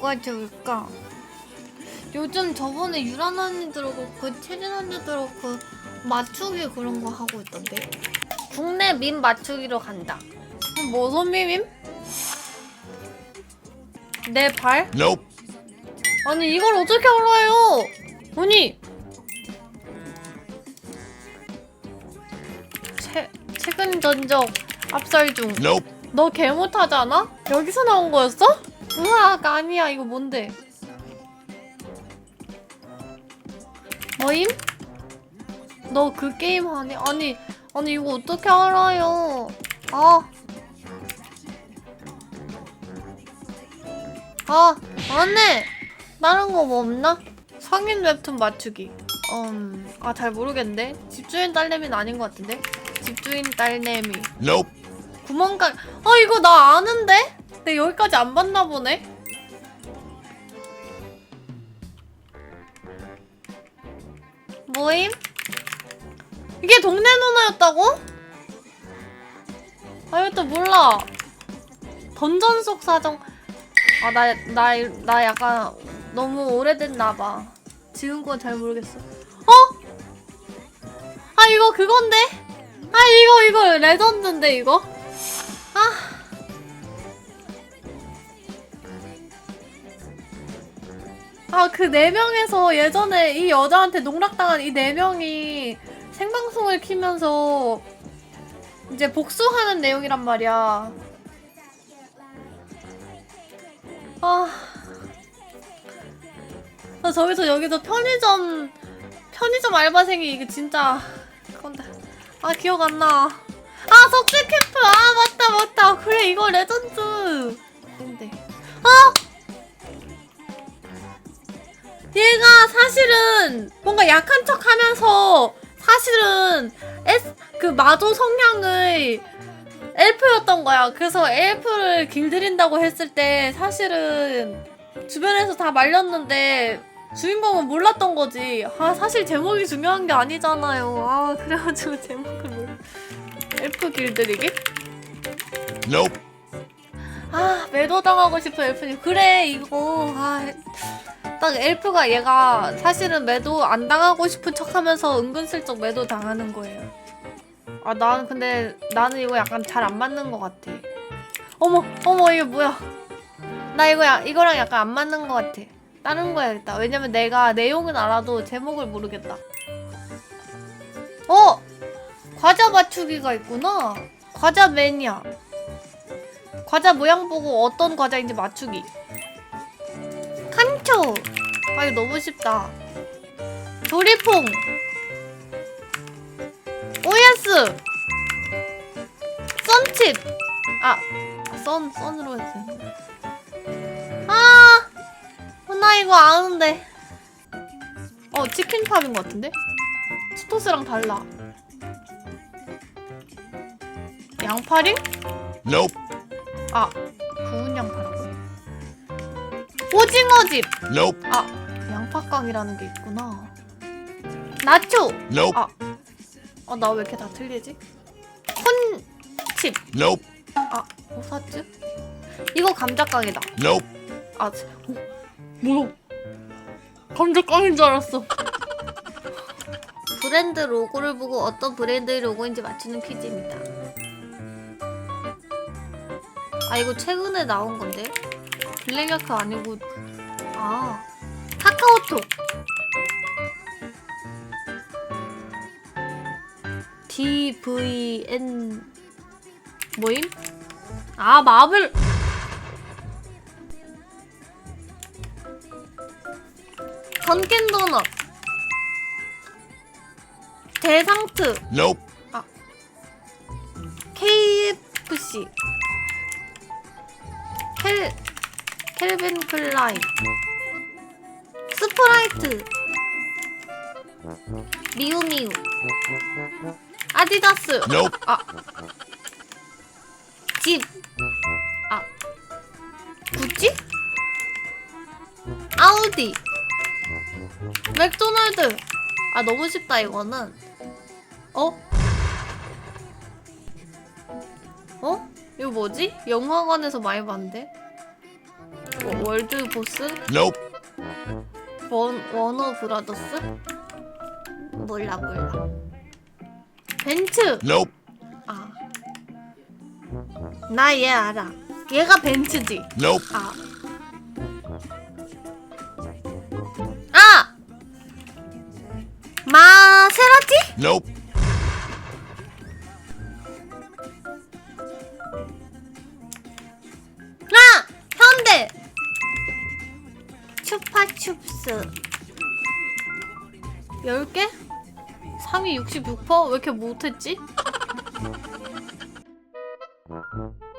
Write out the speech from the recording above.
뭐가 좋을까? 요즘 저번에 유란 언니들하고 그 채진 언니들하고 맞추기 그런 거 하고 있던데. 국내 밈 맞추기로 간다. 무슨 밈임? 내 발? Nope. 아니 이걸 어떻게 알아요? 아니 최 최근 전적 압살 중. Nope. 너 개 못하잖아? 여기서 나온 거였어? 우와 아니야 이거 뭔데? 뭐임? 너 그 게임 하니? 아니 아니 이거 어떻게 알아요? 아. 아, 안해! 다른 거 뭐 없나? 성인 웹툰 맞추기. 음, 아, 잘 모르겠는데? 집주인 딸내미는 아닌 것 같은데? 집주인 딸내미. Nope. 구멍가, 아, 이거 나 아는데? 근데 여기까지 안 봤나 보네? 뭐임? 이게 동네 누나였다고? 아, 이것도 몰라. 던전 속 사정. 아, 나, 나, 나 약간 너무 오래됐나봐. 지금 건잘 모르겠어. 어? 아, 이거 그건데? 아, 이거, 이거 레전드인데, 이거? 아, 그 네 명에서 예전에 이 여자한테 농락당한 이 네 명이 생방송을 키면서 이제 복수하는 내용이란 말이야. 아. 아, 저기서 여기서 편의점 편의점 알바생이 이게 진짜 그건데 아 기억 안 나. 아 석재 캠프 아 맞다 맞다 그래 이거 레전드. 근데 아 사실은 뭔가 약한 척 하면서 사실은 S 그 마조 성향의 엘프였던 거야. 그래서 엘프를 길들인다고 했을 때 사실은 주변에서 다 말렸는데 주인공은 몰랐던 거지. 아 사실 제목이 중요한 게 아니잖아요. 아 그래가지고 제목을 몰라. 엘프 길들이기? Nope. 아 매도 당하고 싶어 엘프님. 그래 이거 아. 딱 엘프가 얘가 사실은 매도 안 당하고 싶은 척하면서 은근슬쩍 매도 당하는 거예요. 아 나는 근데 나는 이거 약간 잘 안 맞는 것 같아. 어머 어머 이게 뭐야? 나 이거 야, 이거랑 약간 안 맞는 것 같아. 다른 거 해야겠다. 왜냐면 내가 내용은 알아도 제목을 모르겠다. 어 과자 맞추기가 있구나. 과자 매니아. 과자 모양 보고 어떤 과자인지 맞추기. 칸초. 아 이거 너무 쉽다. 조리퐁. 오예스. 썬칩. 아, 썬 썬으로 했어. 아, 어, 나 이거 아는데. 어 치킨팝인 것 같은데? 치토스랑 달라. 양파링? Nope. 아, 구운 양파라고. 오징어 집. Nope. 아, 양파깡이라는 게 있구나. 나초. Nope. 아, 어, 나 왜 이렇게 다 틀리지? 콘칩. Nope. 아, 오사츠? 이거 감자깡이다. Nope. 아, 치- 어, 뭐야? 감자깡인 줄 알았어. 브랜드 로고를 보고 어떤 브랜드의 로고인지 맞추는 퀴즈입니다. 아, 이거 최근에 나온 건데? 블랙야크 아니고, 아, 카카오톡. DVN 뭐임? 아 마블 던킨 도넛 대상트 Nope. KFC 켈 켈빈 클라인 스프라이트 미우미우 아디다스 Nope. 아. 집. 아. 구찌? 아우디. 맥도날드. 아, 너무 쉽다, 이거는. 어? 어? 이거 뭐지? 영화관에서 많이 봤는데? 워- 월드 보스? Nope. 원, 워너 브라더스? 몰라 몰라 벤츠! Nope. 아. 나 얘 알아. 얘가 벤츠지. Nope. 아. 아! 마세라티? Nope. 춥스 10개? 3위 66%? 왜 이렇게 못했지?